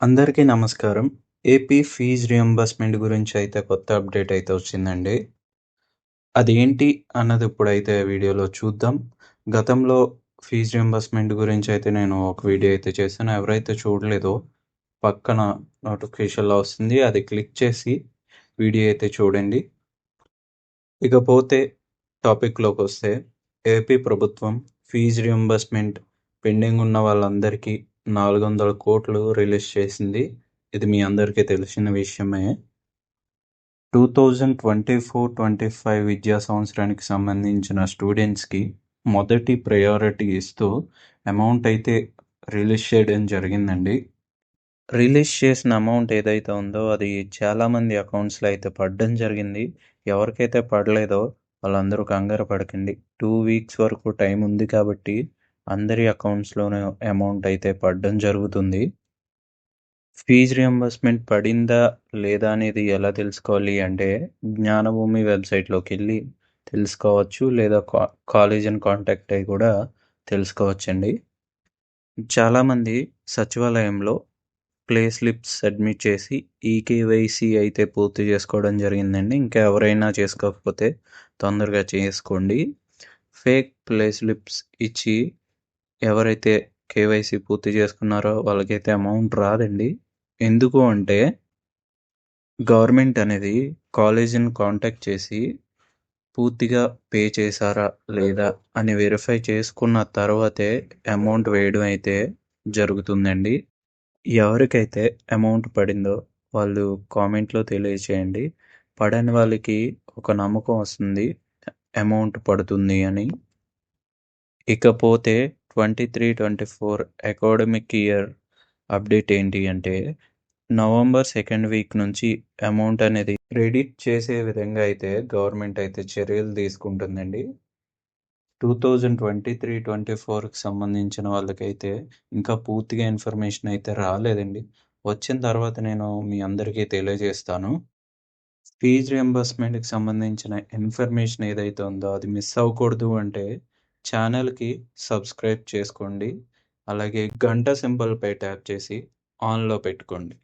అందరికీ నమస్కారం. AP fees reimbursement గురించి అయితే కొత్త అప్డేట్ అయితే వచ్చిందండి. అదేంటి అన్నది ఇప్పుడైతే వీడియోలో చూద్దాం. గతంలో ఫీజ్ రియంబర్స్‌మెంట్ గురించి అయితే నేను ఒక వీడియో అయితే చేశాను. ఎవరైతే చూడలేదో పక్కన నోటిఫికేషన్‌లో వస్తుంది. అది క్లిక్ చేసి వీడియో అయితే చూడండి. ఇకపోతే టాపిక్‌లోకొస్తే ఏపీ ప్రభుత్వం ఫీజ్ రియంబర్స్‌మెంట్ పెండింగ్ ఉన్న వాళ్ళందరికీ నాలుగు వందల కోట్లు రిలీజ్ చేసింది. ఇది మీ అందరికీ తెలిసిన విషయమే. 2024-25 విద్యా సంవత్సరానికి సంబంధించిన స్టూడెంట్స్‌కి మొదటి ప్రయారిటీ ఇస్తూ అమౌంట్ అయితే రిలీజ్ చేయడం జరిగిందండి. రిలీజ్ చేసిన అమౌంట్ ఏదైతే ఉందో అది చాలామంది అకౌంట్స్‌లో అయితే పడడం జరిగింది. ఎవరికైతే పడలేదో వాళ్ళందరూ కంగారు పడకండి. టూ వీక్స్ వరకు టైం ఉంది కాబట్టి అందరి అకౌంట్స్లోనే అమౌంట్ అయితే పడడం జరుగుతుంది. ఫీజ్ రియంబర్స్‌మెంట్ పడిందా? లేదా? అనేది ఎలా తెలుసుకోవాలి అంటే జ్ఞానభూమి వెబ్సైట్లోకి వెళ్ళి తెలుసుకోవచ్చు. లేదా కా కాలేజీని కాంటాక్ట్ అయ్యి కూడా తెలుసుకోవచ్చండి. చాలామంది సచివాలయంలో ప్లే స్లిప్స్ సబ్మిట్ చేసి ఈకేవైసీ అయితే పూర్తి చేసుకోవడం జరిగిందండి. ఇంకా ఎవరైనా చేసుకోకపోతే తొందరగా చేసుకోండి. ఫేక్ ప్లే స్లిప్స్ ఇచ్చి ఎవరైతే కేవైసీ పూర్తి చేసుకున్నారో వాళ్ళకైతే అమౌంట్ రాదండి. ఎందుకు అంటే గవర్నమెంట్ అనేది కాలేజీని కాంటాక్ట్ చేసి పూర్తిగా పే చేశారా? లేదా? అని వెరిఫై చేసుకున్న తర్వాతే అమౌంట్ వేయడం అయితే జరుగుతుందండి. ఎవరికైతే అమౌంట్ పడిందో వాళ్ళు కామెంట్‌లో తెలియచేయండి. పడని వాళ్ళకి ఒక నమ్మకం వస్తుంది. అమౌంట్ పడుతుంది అని. ఇకపోతే 23-24 అకాడమిక్ ఇయర్ అప్డేట్ ఏంటి అంటే నవంబర్ సెకండ్ వీక్ నుంచి అమౌంట్ అనేది క్రెడిట్ చేసే విధంగా అయితే గవర్నమెంట్ అయితే చర్యలు తీసుకుంటుందండి. 2023-24కి సంబంధించిన వాళ్ళకైతే ఇంకా పూర్తిగా ఇన్ఫర్మేషన్ అయితే రాలేదండి. వచ్చిన తర్వాత నేను మీ అందరికీ తెలియజేస్తాను. ఫీజ్ రియంబర్స్‌మెంట్‌కి సంబంధించిన ఇన్ఫర్మేషన్ ఏదైతే ఉందో అది మిస్ అవ్వకూడదు అంటే ఛానల్‌కి సబ్స్క్రైబ్ చేసుకోండి. అలాగే గంట సింబల్‌పై ట్యాప్ చేసి ఆన్‌లో పెట్టుకోండి.